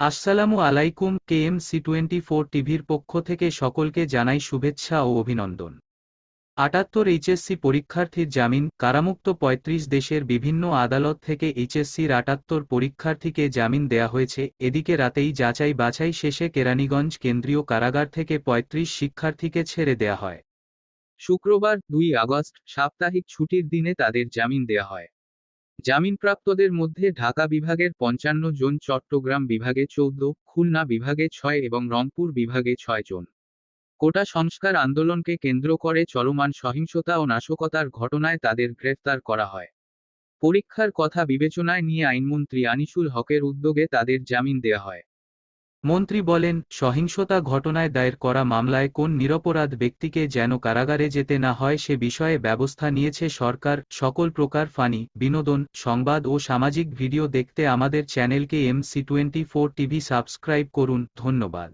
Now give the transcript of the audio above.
আসসালামু আলাইকুম কে KMC twenty four টিভির পক্ষ থেকে সকলকে জানাই শুভেচ্ছা ও অভিনন্দন। আটাত্তর এইচএসসি পরীক্ষার্থীর জামিন, কারামুক্ত পঁয়ত্রিশ দেশের বিভিন্ন আদালত থেকে এইচএসসির আটাত্তর পরীক্ষার্থীকে জামিন দেয়া হয়েছে, এদিকে রাতেই যাচাই বাছাই শেষে কেরানীগঞ্জ কেন্দ্রীয় কারাগার থেকে পঁয়ত্রিশ শিক্ষার্থীকে ছেড়ে দেয়া হয়। শুক্রবার, দুই আগস্ট, সাপ্তাহিক ছুটির দিনে তাদের জামিন দেয়া হয়। জামিনপ্রাপ্তদের মধ্যে ঢাকা বিভাগের পঞ্চান্ন জন, চট্টগ্রাম বিভাগে চৌদ্দ, খুলনা বিভাগে ছয় এবং রংপুর বিভাগে ছয় জন। কোটা সংস্কার আন্দোলনকে কেন্দ্র করে চলমান সহিংসতা ও নাশকতার ঘটনায় তাদের গ্রেফতার করা হয়। পরীক্ষার কথা বিবেচনায় নিয়ে আইনমন্ত্রী আনিসুল হকের উদ্যোগে তাদের জামিন দেয়া হয়। মন্ত্রী বলেন, সহিংসতা ঘটনায় দায়ের করা মামলায় কোন নিরপরাধ ব্যক্তিকে যেন কারাগারে যেতে না হয় সে বিষয়ে ব্যবস্থা নিয়েছে সরকার, সকল প্রকার ফানি, বিনোদন, সংবাদ ও সামাজিক ভিডিও দেখতে আমাদের চ্যানেলকে এমসি টোয়েন্টি টিভি সাবস্ক্রাইব করুন, ধন্যবাদ।